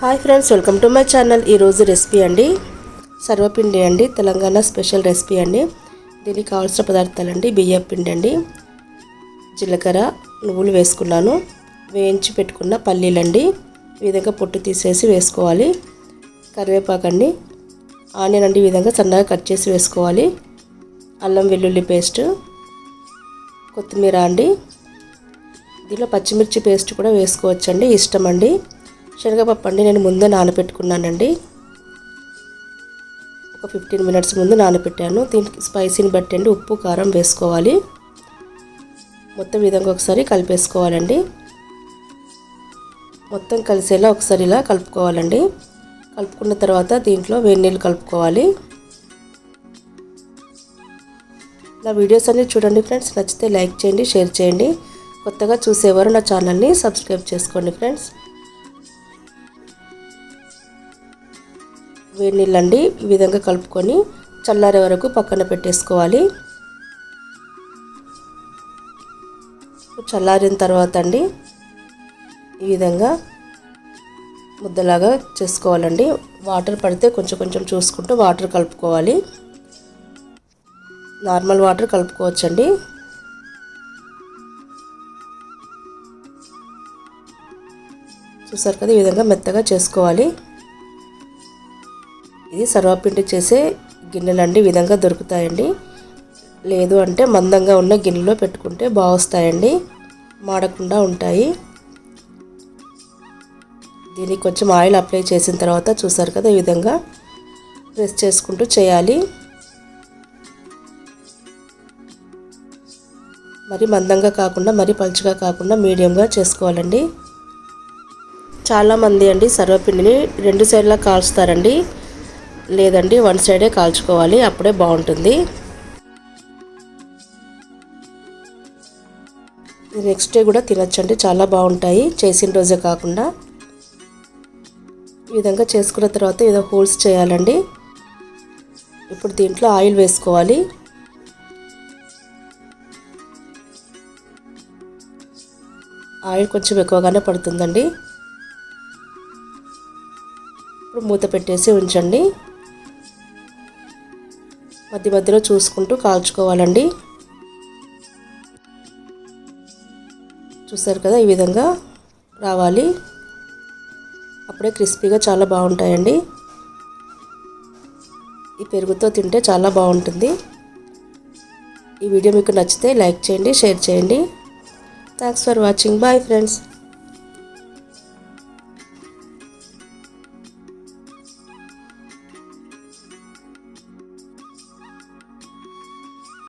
Hi friends welcome to my channel. ఈరోజు recipe అండి సర్వపిండి అండి తెలంగాణ స్పెషల్ రెసిపీ అండి. దీనికి కావాల్సిన పదార్థాలు అండి బియ్యం పిండి అండి జీలకర్ర నువ్వులు వేసుకున్నాను. వేయించి పెట్టుకున్న పల్లీలండి ఈ విధంగా పొట్టు తీసేసి వేసుకోవాలి. కరివేపాకండి ఆనియన్ అండి ఈ విధంగా సన్నగా కట్ చేసి వేసుకోవాలి. అల్లం వెల్లుల్లి పేస్ట్ కొత్తిమీర అండి. దీనిలో పచ్చిమిర్చి పేస్ట్ కూడా వేసుకోవచ్చండి ఇష్టం అండి శనగపప్పు అండి నేను ముందే నానబెట్టుకున్నానండి. ఒక ఫిఫ్టీన్ మినిట్స్ ముందు నానబెట్టాను. దీనికి స్పైసీని బట్టి అండి ఉప్పు కారం వేసుకోవాలి. మొత్తం విధంగా ఒకసారి కలిపేసుకోవాలండి. మొత్తం కలిసేలా ఒకసారి ఇలా కలుపుకోవాలండి. కలుపుకున్న తర్వాత దీంట్లో వేడి నీళ్ళు కలుపుకోవాలి. నా వీడియోస్ అన్ని చూడండి ఫ్రెండ్స్ నచ్చితే లైక్ చేయండి షేర్ చేయండి. కొత్తగా చూసేవారు నా ఛానల్ని సబ్స్క్రైబ్ చేసుకోండి ఫ్రెండ్స్ వేడి నీళ్ళండి ఈ విధంగా కలుపుకొని చల్లారే వరకు పక్కన పెట్టేసుకోవాలి. చల్లారిన తర్వాత అండి ఈ విధంగా ముద్దలాగా చేసుకోవాలండి. వాటర్ పడితే కొంచెం కొంచెం చూసుకుంటూ వాటర్ కలుపుకోవాలి. నార్మల్ వాటర్ కలుపుకోవచ్చండి. చూసారు కదా ఈ విధంగా మెత్తగా చేసుకోవాలి. ఇది సర్వపిండి చేసే గిన్నెలండి విధంగా దొరుకుతాయండి. లేదు అంటే మందంగా ఉన్న గిన్నెలో పెట్టుకుంటే బాగొస్తాయండి. మాడకుండా ఉంటాయి. దీనికి కొంచెం ఆయిల్ అప్లై చేసిన తర్వాత చూసారు కదా ఈ విధంగా ప్రెస్ చేసుకుంటూ చేయాలి. మరి మందంగా కాకుండా మరి పలుచగా కాకుండా మీడియంగా చేసుకోవాలండి. చాలామంది అండి సర్వపిండిని రెండు సైడ్లా కాల్స్తారండి లేదండి వన్ సైడే కాల్చుకోవాలి అప్పుడే బాగుంటుంది. నెక్స్ట్ డే కూడా తినచ్చండి చాలా బాగుంటాయి చేసిన రోజే కాకుండా. ఈ విధంగా చేసుకున్న తర్వాత ఏదో హోల్స్ చేయాలండి. ఇప్పుడు దీంట్లో ఆయిల్ వేసుకోవాలి. ఆయిల్ కొంచెం ఎక్కువగానే పడుతుందండి. ఇప్పుడు మూత పెట్టేసి ఉంచండి. మధ్య మధ్యలో చూసుకుంటూ కాల్చుకోవాలండి. చూసారు కదా ఈ విధంగా రావాలి. అప్పుడే క్రిస్పీగా చాలా బాగుంటాయండి. ఈ పెరుగుతో తింటే చాలా బాగుంటుంది. ఈ వీడియో మీకు నచ్చితే లైక్ చేయండి షేర్ చేయండి. Thanks for watching bye friends